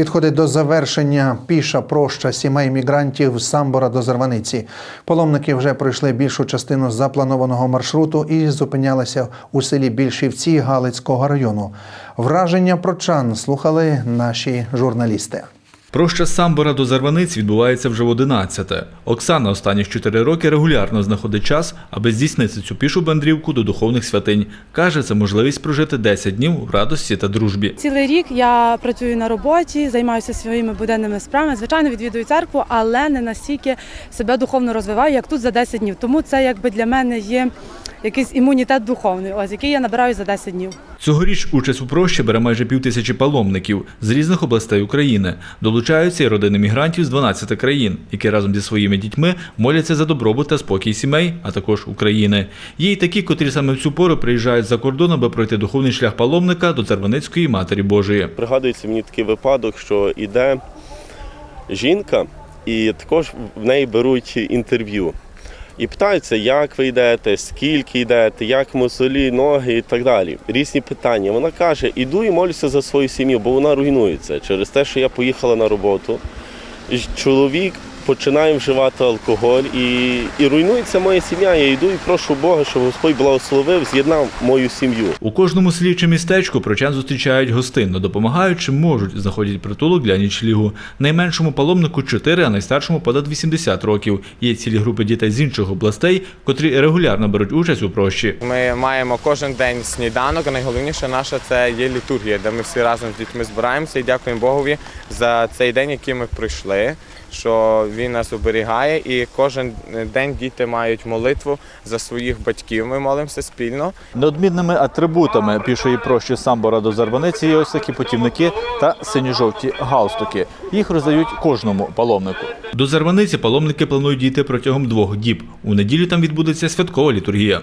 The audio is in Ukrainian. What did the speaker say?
Підходить до завершення піша проща сімей мігрантів з Самбора до Зарваниці. Паломники вже пройшли більшу частину запланованого маршруту і зупинялися у селі Більшівці Галицького району. Враження прочан слухали наші журналісти. Проща Самбора до Зарваниць відбувається вже в 11 Оксана останніх 4 роки регулярно знаходить час, аби здійснити цю пішу мандрівку до духовних святинь. Каже, це можливість прожити 10 днів в радості та дружбі. Цілий рік я працюю на роботі, займаюся своїми буденними справами. Звичайно, відвідую церкву, але не настільки себе духовно розвиваю, як тут за 10 днів. Тому це якби для мене є якийсь імунітет духовний, ось який я набираю за 10 днів. Цьогоріч участь у прощі бере майже півтисячі паломників з різних областей України. Долучаються й родини мігрантів з 12 країн, які разом зі своїми дітьми моляться за добробут та спокій сімей, а також України. Є й такі, котрі саме в цю пору приїжджають за кордон, аби пройти духовний шлях паломника до Церваницької Матері Божої. Пригадується мені такий випадок, що йде жінка, і також в неї беруть інтерв'ю. І питаються, як ви йдете, скільки йдете, як мозолі, ноги і так далі. Різні питання. Вона каже: іду і молюся за свою сім'ю, бо вона руйнується через те, що я поїхала на роботу. Чоловік починає вживати алкоголь і, і руйнується моя сім'я. Я йду і прошу Бога, щоб Господь благословив, з'єднав мою сім'ю. У кожному селі чи містечку прочан зустрічають гостинно, допомагають чим можуть, знаходять притулок для нічлігу. Найменшому паломнику 4, а найстаршому понад 80 років. Є цілі групи дітей з інших областей, котрі регулярно беруть участь у прощі. Ми маємо кожен день сніданок, а найголовніше наша це є літургія, де ми всі разом з дітьми збираємося і дякуємо Богові за цей день, який ми пройшли, що він нас оберігає, і кожен день діти мають молитву за своїх батьків. Ми молимося спільно. Неодмінними атрибутами пішої прощі самбора до Зарваниці є ось такі путівники та синьо-жовті галстуки. Їх роздають кожному паломнику. До Зарваниці паломники планують дійти протягом двох діб. У неділю там відбудеться святкова літургія.